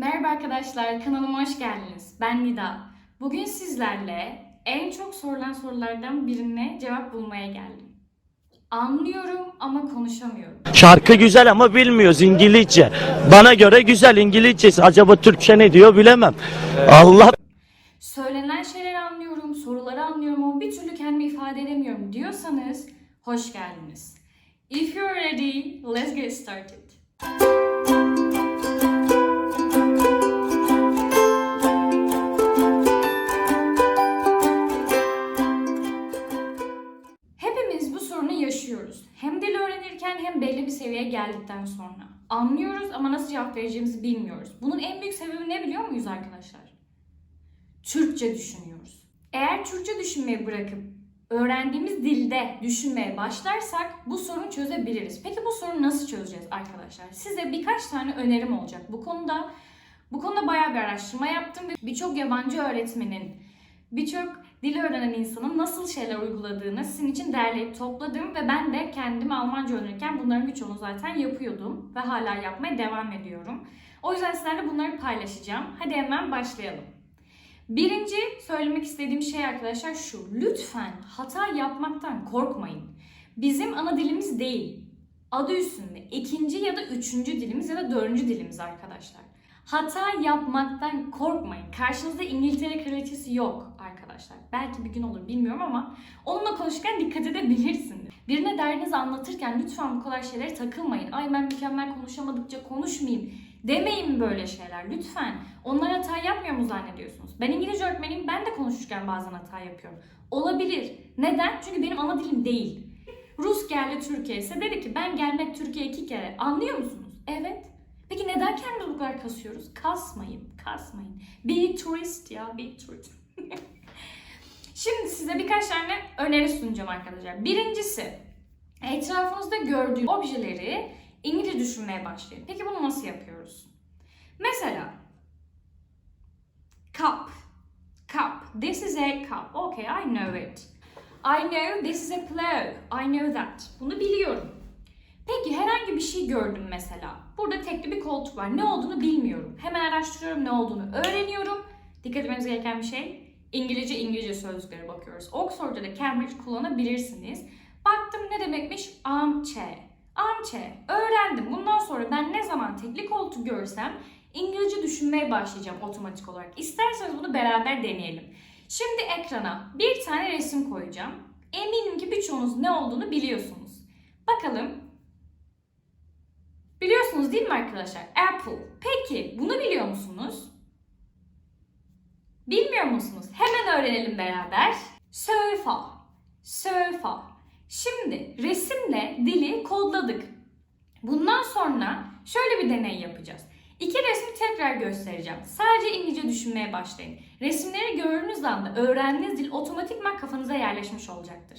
Merhaba arkadaşlar, kanalıma hoş geldiniz. Ben Nida. Bugün sizlerle en çok sorulan sorulardan birine cevap bulmaya geldim. Anlıyorum ama konuşamıyorum. Şarkı güzel ama bilmiyoruz İngilizce. Bana göre güzel İngilizcesi. Acaba Türkçe ne diyor bilemem. Allah Söylenen şeyleri anlıyorum, soruları anlıyorum ama bir türlü kendimi ifade edemiyorum diyorsanız hoş geldiniz. If you're ready, let's get started. Hem belli bir seviyeye geldikten sonra. Anlıyoruz ama nasıl cevap vereceğimizi bilmiyoruz. Bunun en büyük sebebi ne biliyor muyuz arkadaşlar? Türkçe düşünüyoruz. Eğer Türkçe düşünmeyi bırakıp öğrendiğimiz dilde düşünmeye başlarsak bu sorunu çözebiliriz. Peki bu sorunu nasıl çözeceğiz arkadaşlar? Size birkaç tane önerim olacak bu konuda. Bu konuda bayağı bir araştırma yaptım ve birçok yabancı öğretmenin, birçok dil öğrenen insanın nasıl şeyler uyguladığını sizin için derleyip topladım ve ben de kendim Almanca öğrenirken bunların birçoğunu zaten yapıyordum ve hala yapmaya devam ediyorum. O yüzden sizlerle bunları paylaşacağım. Hadi hemen başlayalım. Birinci söylemek istediğim şey arkadaşlar şu. Lütfen hata yapmaktan korkmayın. Bizim ana dilimiz değil. Adı üstünde ikinci ya da üçüncü dilimiz ya da dördüncü dilimiz arkadaşlar. Hata yapmaktan korkmayın. Karşınızda İngiltere kraliçesi yok arkadaşlar. Belki bir gün olur bilmiyorum ama onunla konuşurken dikkat edebilirsiniz. Birine derdinizi anlatırken lütfen bu kadar şeylere takılmayın. Ay ben mükemmel konuşamadıkça konuşmayayım. Demeyin böyle şeyler lütfen. Onlar hata yapmıyor mu zannediyorsunuz? Ben İngilizce öğretmeniyim ben de konuşurken bazen hata yapıyorum. Olabilir. Neden? Çünkü benim ana dilim değil. Rus geldi Türkiye'ye ise dedi ki ben gelmek Türkiye iki kere. Anlıyor musunuz? Evet. Peki neden kendimizi bu kadar kasıyoruz? Kasmayın, kasmayın. Be turist ya, be turist. Şimdi size birkaç tane öneri sunacağım arkadaşlar. Birincisi, etrafınızda gördüğünüz objeleri İngilizce düşünmeye başlayın. Peki bunu nasıl yapıyoruz? Mesela, cup, cup. This is a cup. Okay, I know it. I know this is a plow. I know that. Bunu biliyorum. Peki herhangi bir şey gördüm mesela. Burada tekli bir koltuk var. Ne olduğunu bilmiyorum. Hemen araştırıyorum ne olduğunu öğreniyorum. Dikkat etmeniz gereken bir şey İngilizce İngilizce sözlüklere bakıyoruz. Oxford'da da Cambridge kullanabilirsiniz. Baktım ne demekmiş? Armchair. Armchair. Öğrendim. Bundan sonra ben ne zaman tekli koltuk görsem İngilizce düşünmeye başlayacağım otomatik olarak. İsterseniz bunu beraber deneyelim. Şimdi ekrana bir tane resim koyacağım. Eminim ki birçoğunuz ne olduğunu biliyorsunuz. Bakalım Biliyorsunuz değil mi arkadaşlar? Apple. Peki bunu biliyor musunuz? Bilmiyor musunuz? Hemen öğrenelim beraber. Sofa. Sofa. Şimdi resimle dili kodladık. Bundan sonra şöyle bir deney yapacağız. İki resmi tekrar göstereceğim. Sadece İngilizce düşünmeye başlayın. Resimleri gördüğünüz anda öğrendiğiniz dil otomatikman kafanıza yerleşmiş olacaktır.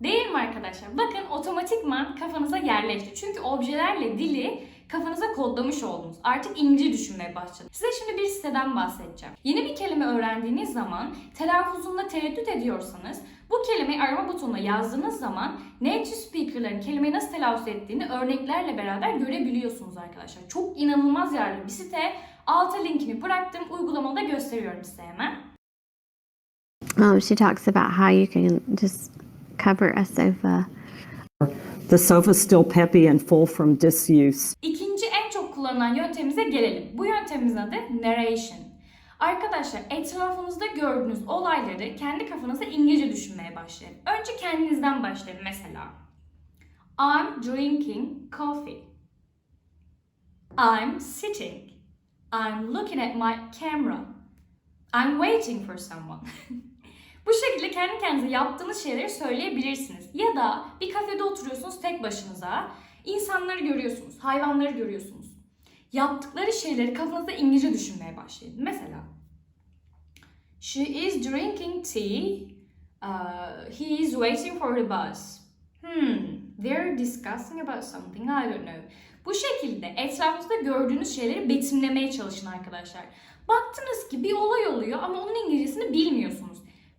Değil mi arkadaşlar? Bakın otomatikman kafanıza yerleşti. Çünkü objelerle dili kafanıza kodlamış oldunuz. Artık İngilizce düşünmeye başladınız. Size şimdi bir siteden bahsedeceğim. Yeni bir kelime öğrendiğiniz zaman telaffuzunda tereddüt ediyorsanız bu kelimeyi arama butonuna yazdığınız zaman native speakerların kelimeyi nasıl telaffuz ettiğini örneklerle beraber görebiliyorsunuz arkadaşlar. Çok inanılmaz yararlı bir site. Alta linkini bıraktım. Uygulamalı da gösteriyorum size hemen. Um, she talks about how you can just cover a sofa. The sofa's still peppy and full from disuse. İkinci en çok kullanılan yöntemimize gelelim. Bu yöntemimizin adı narration. Arkadaşlar etrafınızda gördüğünüz olayları kendi kafanızda İngilizce düşünmeye başlayın. Önce kendinizden başlayın mesela. I'm drinking coffee. I'm sitting. I'm looking at my camera. I'm waiting for someone. Bu şekilde kendi kendinize yaptığınız şeyleri söyleyebilirsiniz. Ya da bir kafede oturuyorsunuz tek başınıza. İnsanları görüyorsunuz, hayvanları görüyorsunuz. Yaptıkları şeyleri kafanızda İngilizce düşünmeye başlayın. Mesela She is drinking tea. Uh, he is waiting for the bus. Hmm, they're discussing about something I don't know. Bu şekilde etrafınızda gördüğünüz şeyleri betimlemeye çalışın arkadaşlar. Baktınız ki bir olay oluyor ama onun İngilizcesini bilmiyorsunuz.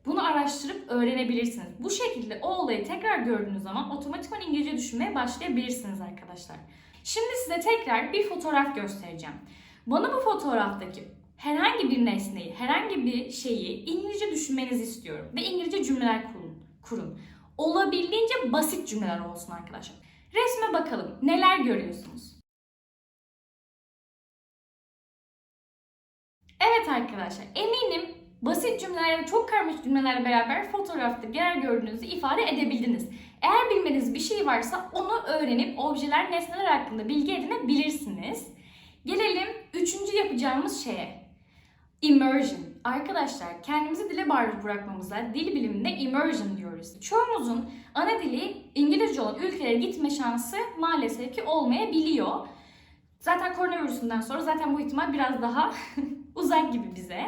Bunu araştırıp öğrenebilirsiniz. Bu şekilde o olayı tekrar gördüğünüz zaman otomatikman İngilizce düşünmeye başlayabilirsiniz arkadaşlar. Şimdi size tekrar bir fotoğraf göstereceğim. Bana bu fotoğraftaki herhangi bir nesneyi, herhangi bir şeyi İngilizce düşünmenizi istiyorum. Ve İngilizce cümleler kurun. kurun. Olabildiğince basit cümleler olsun arkadaşlar. Resme bakalım. Neler görüyorsunuz? Evet arkadaşlar eminim basit cümlelerle çok karmaşık cümlelerle beraber fotoğrafta genel gördüğünüzü ifade edebildiniz. Eğer bilmediğiniz bir şey varsa onu öğrenip objeler, nesneler hakkında bilgi edinebilirsiniz. Gelelim üçüncü yapacağımız şeye. Immersion. Arkadaşlar kendimizi dile maruz bırakmamıza dil biliminde immersion diyoruz. Çoğumuzun ana dili İngilizce olan ülkelere gitme şansı maalesef ki olmayabiliyor. Zaten koronavirüsünden sonra zaten bu ihtimal biraz daha uzak gibi bize.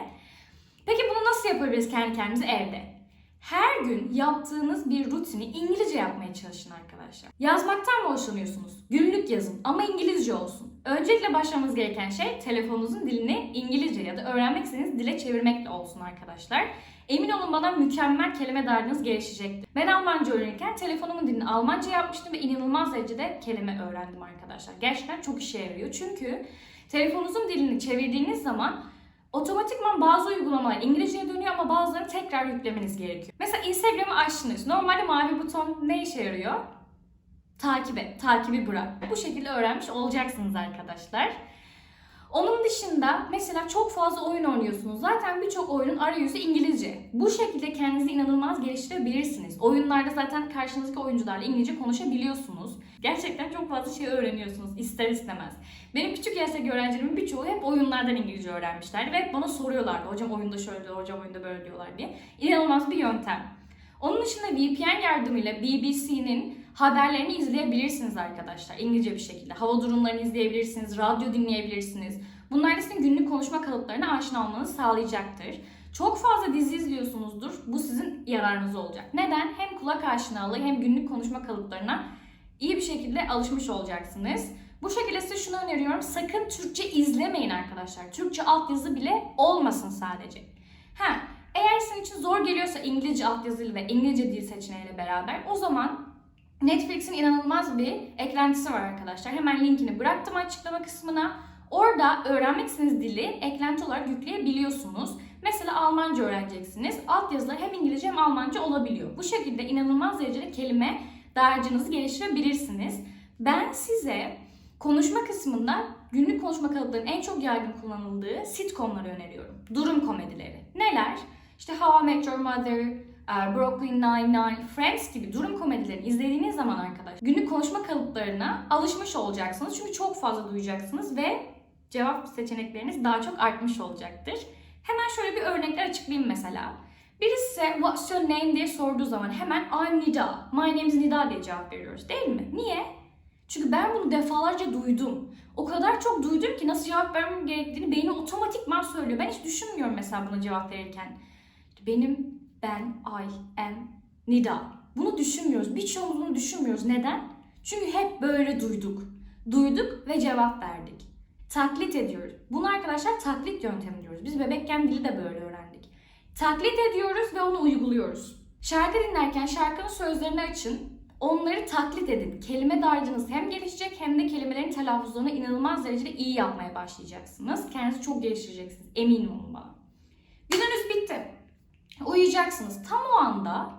Peki bunu nasıl yapabiliriz kendi kendimize evde? Her gün yaptığınız bir rutini İngilizce yapmaya çalışın arkadaşlar. Yazmaktan mı hoşlanıyorsunuz? Günlük yazın ama İngilizce olsun. Öncelikle başlamanız gereken şey telefonunuzun dilini İngilizce ya da öğrenmek istediğiniz dile çevirmekle olsun arkadaşlar. Emin olun bana mükemmel kelime dağarcığınız gelişecektir. Ben Almanca öğrenirken telefonumun dilini Almanca yapmıştım ve inanılmaz derecede kelime öğrendim arkadaşlar. Gerçekten çok işe yarıyor. Çünkü telefonunuzun dilini çevirdiğiniz zaman otomatikman bazı uygulamalar İngilizceye dönüyor ama bazılarını tekrar yüklemeniz gerekiyor. Mesela Instagram'ı açtınız. Normalde mavi buton ne işe yarıyor? Takip et, takibi bırak. Bu şekilde öğrenmiş olacaksınız arkadaşlar. Onun dışında mesela çok fazla oyun oynuyorsunuz. Zaten birçok oyunun arayüzü İngilizce. Bu şekilde kendinizi inanılmaz geliştirebilirsiniz. Oyunlarda zaten karşınızdaki oyuncularla İngilizce konuşabiliyorsunuz. Gerçekten çok fazla şey öğreniyorsunuz ister istemez. Benim küçük yaştaki öğrencilerimin birçoğu hep oyunlardan İngilizce öğrenmişler ve bana soruyorlardı. Hocam oyunda şöyle diyor, hocam oyunda böyle diyorlar diye. İnanılmaz bir yöntem. Onun dışında VPN yardımıyla BBC'nin haberlerini izleyebilirsiniz arkadaşlar. İngilizce bir şekilde. Hava durumlarını izleyebilirsiniz, radyo dinleyebilirsiniz. Bunlar da sizin günlük konuşma kalıplarına aşina olmanızı sağlayacaktır. Çok fazla dizi izliyorsunuzdur. Bu sizin yararınıza olacak. Neden? Hem kulak aşinalığı hem günlük konuşma kalıplarına iyi bir şekilde alışmış olacaksınız. Bu şekilde size şunu öneriyorum. Sakın Türkçe izlemeyin arkadaşlar. Türkçe altyazı bile olmasın sadece. Ha, eğer sizin için zor geliyorsa İngilizce altyazılı ve İngilizce dil seçeneğiyle beraber o zaman Netflix'in inanılmaz bir eklentisi var arkadaşlar. Hemen linkini bıraktım açıklama kısmına. Orada öğrenmek istediğiniz dili eklenti olarak yükleyebiliyorsunuz. Mesela Almanca öğreneceksiniz. Altyazılar hem İngilizce hem Almanca olabiliyor. Bu şekilde inanılmaz derecede kelime dağarcığınızı geliştirebilirsiniz. Ben size konuşma kısmında günlük konuşma kalıplarının en çok yaygın kullanıldığı sitcomları öneriyorum. Durum komedileri. Neler? İşte How I Met Your Mother, e, Brooklyn Nine-Nine, Friends gibi durum komedilerini izlediğiniz zaman arkadaş günlük konuşma kalıplarına alışmış olacaksınız. Çünkü çok fazla duyacaksınız ve cevap seçenekleriniz daha çok artmış olacaktır. Hemen şöyle bir örnekler açıklayayım mesela. Birisi size what's your name diye sorduğu zaman hemen I'm Nida, my name is Nida diye cevap veriyoruz değil mi? Niye? Çünkü ben bunu defalarca duydum. O kadar çok duydum ki nasıl cevap vermem gerektiğini beynim otomatikman söylüyor. Ben hiç düşünmüyorum mesela buna cevap verirken. Benim, ben, I, am, Nida. Bunu düşünmüyoruz. Birçoğumuz bunu düşünmüyoruz. Neden? Çünkü hep böyle duyduk. Duyduk ve cevap verdik. Taklit ediyoruz. Bunu arkadaşlar taklit yöntemi diyoruz. Biz bebekken dili de böyle. Taklit ediyoruz ve onu uyguluyoruz. Şarkı dinlerken şarkının sözlerini açın. Onları taklit edin. Kelime dağarcığınız hem gelişecek hem de kelimelerin telaffuzlarını inanılmaz derecede iyi yapmaya başlayacaksınız. Kendinizi çok geliştireceksiniz. Eminim olun bana. Gününüz bitti. Uyuyacaksınız. Tam o anda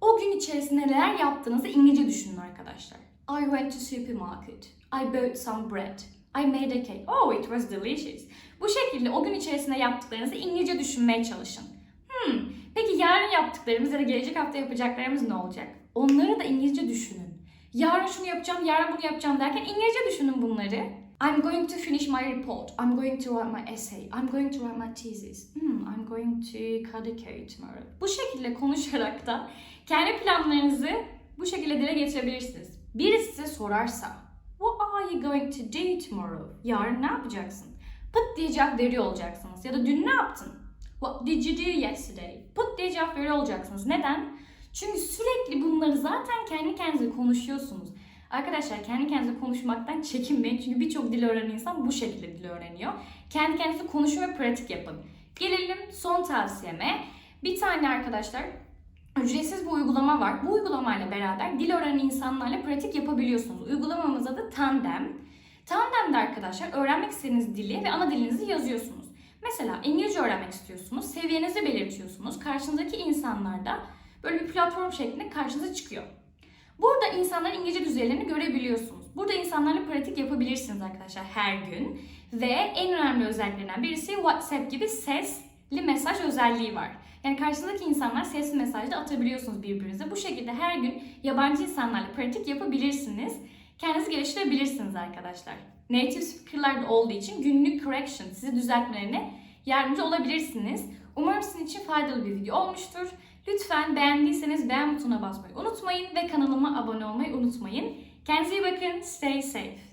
o gün içerisinde neler yaptığınızı İngilizce düşünün arkadaşlar. I went to supermarket. I bought some bread. I made a cake. Oh, it was delicious. Bu şekilde o gün içerisinde yaptıklarınızı İngilizce düşünmeye çalışın. Hmm, peki yarın yaptıklarımız ya da gelecek hafta yapacaklarımız ne olacak? Onları da İngilizce düşünün. Yarın şunu yapacağım, yarın bunu yapacağım derken İngilizce düşünün bunları. I'm going to finish my report. I'm going to write my essay. I'm going to write my thesis. Hmm, I'm going to cut a cake tomorrow. Bu şekilde konuşarak da kendi planlarınızı bu şekilde dile getirebilirsiniz. Birisi size sorarsa What are you going to do tomorrow? Yarın ne yapacaksın? Pıt diye cevap veriyor olacaksınız. Ya da dün ne yaptın? What did you do yesterday? Pıt diye cevap veriyor olacaksınız. Neden? Çünkü sürekli bunları zaten kendi kendinize konuşuyorsunuz. Arkadaşlar kendi kendinize konuşmaktan çekinmeyin. Çünkü birçok dil öğrenen insan bu şekilde dil öğreniyor. Kendi kendinize konuşun ve pratik yapın. Gelelim son tavsiyeme. Bir tane arkadaşlar ücretsiz bir uygulama var. Bu uygulamayla beraber dil öğrenen insanlarla pratik yapabiliyorsunuz. Uygulamamız adı Tandem. Tandem'de arkadaşlar öğrenmek istediğiniz dili ve ana dilinizi yazıyorsunuz. Mesela İngilizce öğrenmek istiyorsunuz, seviyenizi belirtiyorsunuz. Karşınızdaki insanlar da böyle bir platform şeklinde karşınıza çıkıyor. Burada insanların İngilizce düzeylerini görebiliyorsunuz. Burada insanlarla pratik yapabilirsiniz arkadaşlar her gün. Ve en önemli özelliklerinden birisi WhatsApp gibi sesli mesaj özelliği var. Yani karşınızdaki insanlar sesli mesaj da atabiliyorsunuz birbirinize. Bu şekilde her gün yabancı insanlarla pratik yapabilirsiniz. Kendinizi geliştirebilirsiniz arkadaşlar. Native speaker'lar da olduğu için günlük correction sizi düzeltmelerine yardımcı olabilirsiniz. Umarım sizin için faydalı bir video olmuştur. Lütfen beğendiyseniz beğen butonuna basmayı unutmayın ve kanalıma abone olmayı unutmayın. Kendinize iyi bakın. Stay safe.